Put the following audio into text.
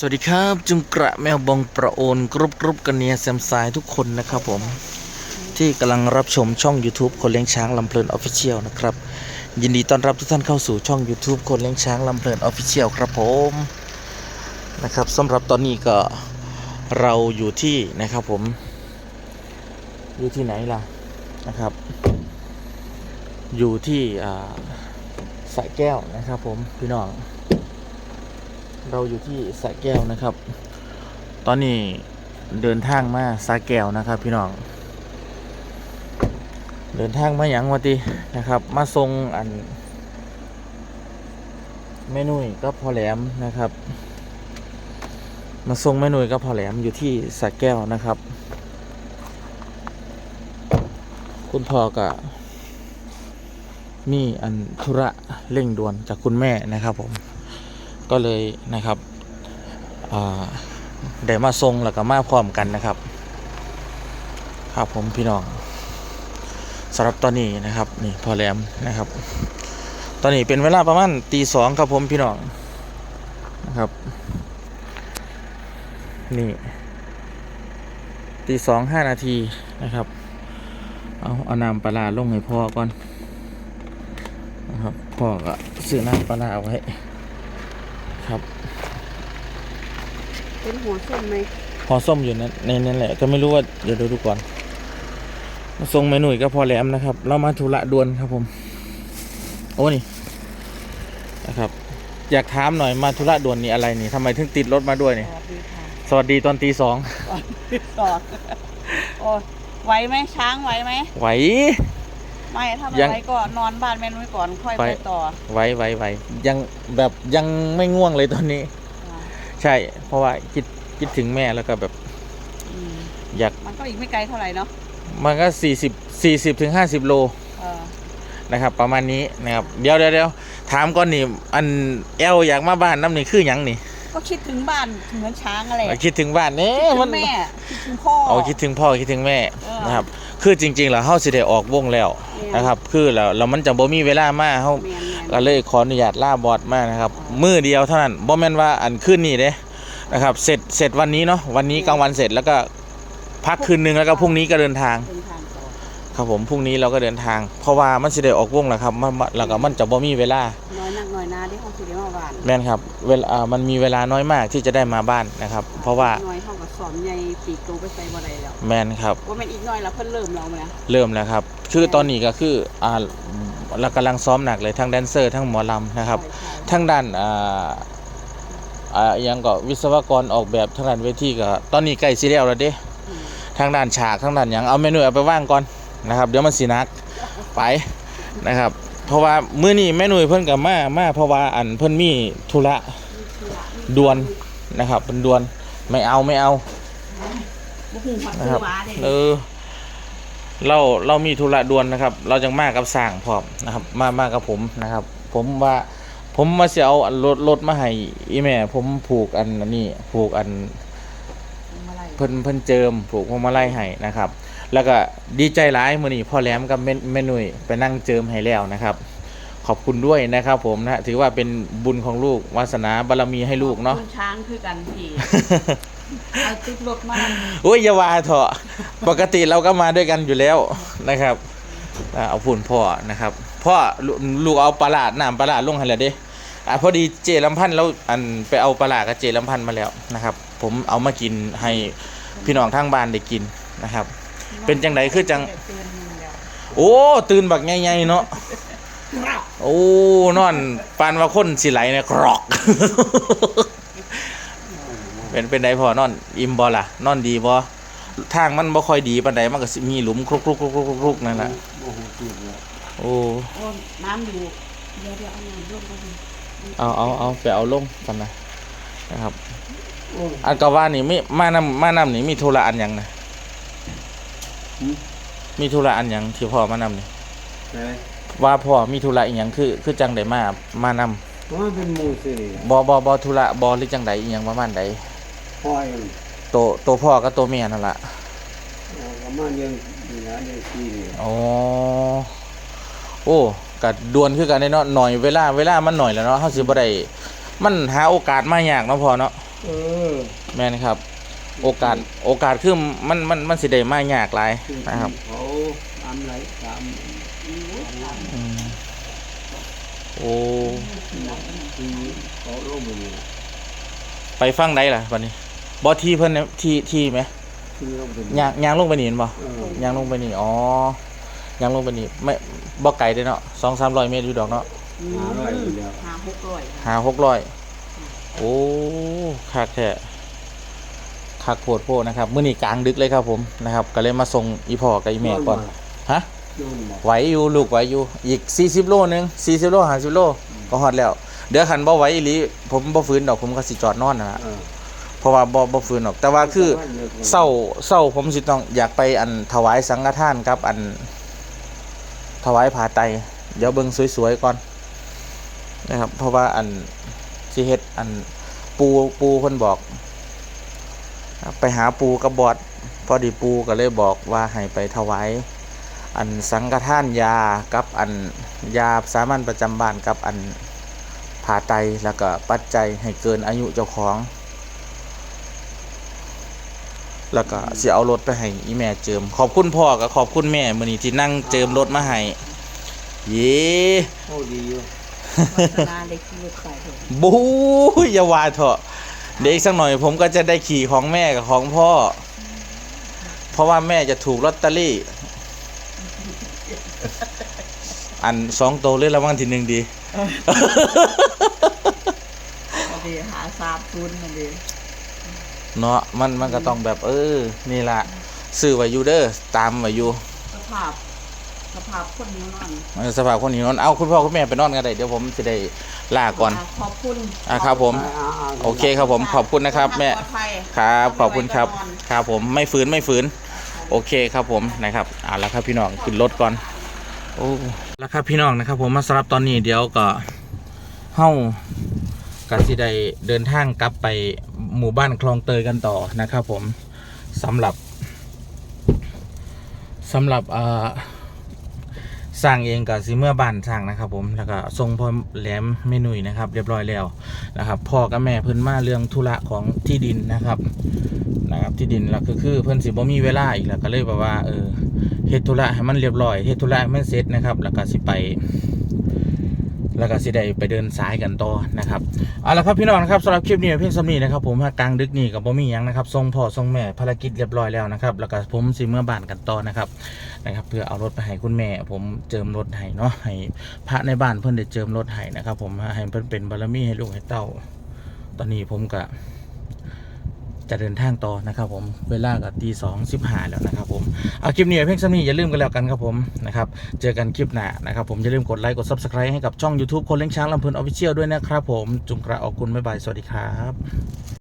สวัสดีครับจุงกระแมวบองประโอนกรุบกรุบกันเนียแซมสายทุกคนนะครับผม ที่กำลังรับชมช่อง YouTube คนเลี้ยงช้างลำเพลินออฟฟิเชียลนะครับ ยินดีต้อนรับทุกท่านเข้าสู่ช่อง YouTube คนเลี้ยงช้างลำเพลินออฟฟิเชียลครับผมนะครับสำหรับตอนนี้ก็เราอยู่ที่นะครับผม อยู่ที่ไหนล่ะนะครับ อยู่ที่อ่าสระแก้วนะครับผมพี่น้อง เราอยู่ที่สะแก้วนะครับ ตอนนี้เดินทางมาสะแก้วนะครับ พี่น้อง เดินทางมาอย่างวะตินะครับ มาทรงอันแม่นุ่ยก็พอแหลมนะครับ มาทรงแม่นุ่ยก็พอแหลมอยู่ที่สะแก้วนะครับ คุณพ่อก็มีอันธุระเร่งด่วนจากคุณแม่นะครับผม ก็เลยนะครับได้มาทรงแล้วก็มาพร้อมกันนะครับ ครับผมพี่น้องสำหรับตอนนี้นะครับ นี่พอแหลมนะครับ ตอนนี้เป็นเวลาประมาณตีสองครับผมพี่น้องนะครับ นี่ตีสองห้านาทีนะครับ เอาเอาน้ำปลาร้าลงให้พ่อก่อนนะครับพ่อก็ซื้อน้ำปลาร้าเอาไว้ ครับ เป็นหัวส้มไหมพอส้มอยู่นั้นในนั้นแหละ ก็ไม่รู้ว่าเดี๋ยวดูดูก่อนมาทรงเมนุ่ยก็พอแหลมนะครับ เรามาธุระด่วนครับผม โอ้นี่นะครับ อยากถามหน่อยมาธุระด่วนนี่อะไรนี่ทำไมถึงติดรถมาด้วยสนี่วัสดีค่ะสวัสดีตอนตีสองต่อโอ้ไหวไหมช้างไหวไหมไหวไม่ถ้าไม่ยังไหวก็นอนบ้านแม่นุ้ยก่อนค่อยไปไปต่อไหวไหวไหวยังแบบยังไม่ง่วงเลยตอนนี้อ่า ใช่ เพราะว่าคิดคิดถึงแม่แล้วก็แบบอืมอยากมันก็อีกไม่ไกลเท่าไหร่เนาะมันก็สี่สิบสี่สิบถึงห้าสิบโลเออนะครับ ประมาณนี้นะครับเดี๋ยวเดี๋ยวเดี๋ยวถามก่อนนี่อันแอลอยากมาบ้านน้ำนี่คือหยังนี่ก็คิดถึงบ้านถึงเหมือนช้างอะไรคิดถึงบ้านเน่คิดถึมัน งแม่คิดถึงพ่อ เอาคิดถึงพ่อคิดถึงแม่เออนะครับคือจริงๆแล้วเฮาสิได้ออกวงแล้วแม่นะครับ คือแล้วแล้วมันจะบ่มีเวลามาเฮาแม่นแม่น ก็เลยขออนุญาตลาบอดมานะครับมือเดียวเท่านั้นบ่แม่นว่าอันคืนนี้เด้นะครับ เสร็จเสร็จวันนี้เนาะวันนี้กลางวันเสร็จแล้วก็พักคืนนึงแล้วก็พรุ่งนี้ก็เดินทาง เดินทางต่อครับผมพรุ่งนี้เราก็เดินทาง เพราะว่ามันสิได้ออกวงแล้วครับมันมันแล้วก็มันจะบ่มีเวลา น้อยนักน้อยนาที่ห้องสิเดียวมาบ้านแม่นครับเวลาอ่ามันมีเวลาน้อยมากที่จะได้มาบ้านนะครับ เพราะว่าน้อยห้องกับสอนใหญ่ปีกโตไปใส่บ่ได้แล้วแมนครับ ว่าแม่นอีกน้อยแล้วเพิ่นเริ่มแล้วนะ เริ่มแล้วครับ คือตอนนี้ก็คืออ่า เรากำลังซ้อมหนักเลยทั้งแดนเซอร์ทั้งหมอลำนะครับ ทั้งด้านอ่าอ่ายังก็วิศวกรออกแบบทั้งด้านเวทีก็ตอนนี้ใกล้สิแล้วแล้วเด้ทั้งด้านฉากทั้งด้านยังเอาเมนูเอาไปว่างก่อนนะครับ เดี๋ยวมันสินักไปนะครับ เพราะว่ามื้อนี้แม่หนุ่ยเพิ่นกับมามาเพราะว่าอันเพิ่นมีธุระด่วนนะครับเป็นด่วนไม่เอาไม่เอานะครับเออ เราเรามีธุระด่วนนะครับ เราจังมากับสร้างพร้อมนะครับ มามากับผมนะครับ ผมว่าผมมาเสียเอาอันรถรถมาให้อีแม่ ผมผูกอันนี้ผูกอันมาไล่เพิ่นเพิ่นเจิมผูกพวงมาลัยให้นะครับ แล้วก็ดีใจหลายมื้อนี้พ่อแหลมกับแม่แม่นุ่ยไปนั่งเจิมให้แล้วนะครับ ขอบคุณด้วยนะครับผมนะฮะถือว่าเป็นบุญของลูกวาสนาบารมีให้ลูกเนาะคุณช้างคือกันพี่ เอาติดรถมาโอ้ยอย่าว่าเถอะปกติเราก็มาด้วยกันอยู่แล้วนะครับอ่าเอาฝุ่นพ่อนะครับพ่อลูลูกเอาปลาหลาดน้ำปลาหลาดลงให้แล้วเด้อ่าพอดีเจลำพันธ์แล้วอันไปเอาปลาหลาดกับเจลำพันธ์มาแล้วนะครับ ผมเอามากินให้พี่น้องทางบ้านได้กินนะครับ เป็นจังไดคือจัง โอ้ ตื่นบักใหญ่ๆเนาะโอ้นอนปานว่าคนสิไหลเนี่ยกรอก เป็นเป็นไดพอนอนอิ่มบ่ล่ะนอนดีบ่ทางมันบ่ค่อยดีปานใดมันก็สิมีหลุมครุกๆๆๆๆนั่นน่ะโอ้โอ้น้ำอยู่เดี๋ยวเดี๋ยวเอาน้ำลงไปดิเอาเอาเอาไปเอาลงกันนะนะครับอันก็ว่านี่มีมานำมานำนี่มีธุระอันหยังนะมีธุระอันหยังที่พ่อมานำนี่ใช่ว่าพ่อมีธุระอีหยังคือคือจังไดมามานำเพราะมันเป็นหมูสิบอบอบอธุระบอหรือจังใดอีหยังประมาณใด พ่อเองโตโตพ่อกับโตแม่นั่นละเอาประมาณยังนี่นะยังสี่นี่อ๋อโอ้กัดดวนคือกันได้เนาะหน่อยเวลาเวลามันหน่อยแล้วเนาะเฮาสิบ่ได้มันหาโอกาสมายากเนาะพ่อเนาะแเออแม่นครับ โอกาสโอกาสคือมันมันมันสิได้มายากหลายคือนะครับเขาตามไหลตามอืมโอ้คือเขาลงมานี่ล่ะไปฟังได้ล่ะบัดนี้ บ่ที่เพิ่นเนี่ยที่ที่ไหมคือลงไปยางยางลงไปนี่เห็นบ่เออยางลงไปนี่อ๋อยางลงไปนี่ไม่บ่ไกลเด้เนาะ2-300เมตรอยู่ดอกเนาะหาร้อยอยู่แล้วหาหกร้อยหาหกร้อยโอ้คักแท้คักโพดโพดนะครับมื้อนี้กลางดึกเลยครับผมนะครับ ก็เลยมาส่งอีพ่อกับอีแม่ก่อนฮะ โยนบอกไหวอยู่ลูกไหวอยู่อีก 40 โลนึง40 โล50โลก็ฮอดแล้ว เดี๋ยวคันบ่ไหวอีหลีผมบ่ฟื้นดอกผมก็สิจอดนอนนะฮะเออ เพราะว่าบ่บ่ฟื้นดอก แต่ว่าคือเศร้าเศร้าผมสิต้องอยากไปอันถวายสังฆทานกับอันถวายผ้าไตเดี๋ยวเบิ่งสวยๆก่อนนะครับ เพราะว่าอันสิเฮ็ดอันปูปูเพิ่นบอก ไปหาปูกับบอดพอดีปูก็เลยบอกว่าให้ไปถวายอันสังฆทานยากับอันยาสามัญประจำบ้านกับอันผ่าไตแล้วก็ปัจจัยให้เกินอายุเจ้าของ แล้วก็สิเอารถไปให้อีแม่เจิม ขอบคุณพ่อกับขอบคุณแม่มื้อนี้ที่นั่งเจิมรถมาให้เย้โอ้ดีอยู่วัฒนาเด็กที่ลูกใส่ถุงบู๊ยอย่าว่าเถอะเดี๋ยวอีกสักหน่อยผมก็จะได้ขี่ของแม่กับของพ่อ เพราะว่าแม่จะถูกลอตเตอรี่ อันสองโตวเลยรางวัลที่หนึ่งดี พอดีหาสามทุนมันดี เนาะมันมันก็ต้องแบบเออ นี่ล่ะซื้อไว้อยู่เด้อตามไว้อยู่สภาพสภาพคนนี้นอนเออสภาพคนนี้นอนเอาคุณพ่อคุณแม่ไปนอนกันได้เดี๋ยวผมจะได้ลาก่อนขอบคุณอะครับผม โอเคครับผมขอบคุณนะครับแม่ปลอดภัยครับ ขอบคุณครับ ครับผมไม่ฝืนไม่ฝืน โอเคครับผมนะครับเอาละครับพี่น้องขึ้นรถก่อนโอ้แล้วครับพี่น้องนะครับ ผมมาสำหรับตอนนี้เดี๋ยวก็เฮ้า กันสิได้เดินทางกลับไปหมู่บ้านคลองเตยกันต่อนะครับผมสำหรับสำหรับสร้างเองกับสิเมื่อบ้านสร้างนะครับผมแล้วก็ทรงพ่อแหลมเมนุยนะครับ เรียบร้อยแล้วนะครับพ่อกับแม่เพิ่นมาเรื่องธุระของที่ดินนะครับนะครับที่ดินแล้วก็คือเพิ่นสิบ่มีเวลาอีกแล้วก็เลยแบบว่าเออเฮ็ดธุระให้มันเรียบร้อยเฮ็ดธุระให้มันเสร็จนะครับ แล้วก็สิไป แล้วก็สิได้ไปเดินสายกันต่อนะครับเอาละครับพี่น้องนะครับสำหรับคลิปนี้เพียงสำนีนะครับผมกลางดึกนี่กับบ่มียังนะครับทรงพ่อทรงแม่ภารกิจเรียบร้อยแล้วนะครับแล้วก็ผมสิเมื่อบ้านกันต่อนะครับนะครับ เพื่อเอารถไปให้คุณแม่ ผมเจิมรถให้เนาะให้พระในบ้านเพื่อนได้เจิมรถให้นะครับ ผมให้เพื่อนเป็นบารมีให้ลูกให้เต้า ตอนนี้ผมก็ จะเดินทางต่อนะครับผมเวลากับตีสองสิบห้าแล้วนะครับผมเอาคลิปนี้ไว้เพียงสักนี้อย่าลืมกันแล้วกันครับผมนะครับเจอกันคลิปหน้านะครับผมอย่าลืมกดไลค์กด subscribe ให้กับช่อง YouTube คนเลี้ยงช้างลำพูนออฟฟิเชียลด้วยนะครับผมจุงกระออกคุณบ๊ายบายสวัสดีครับ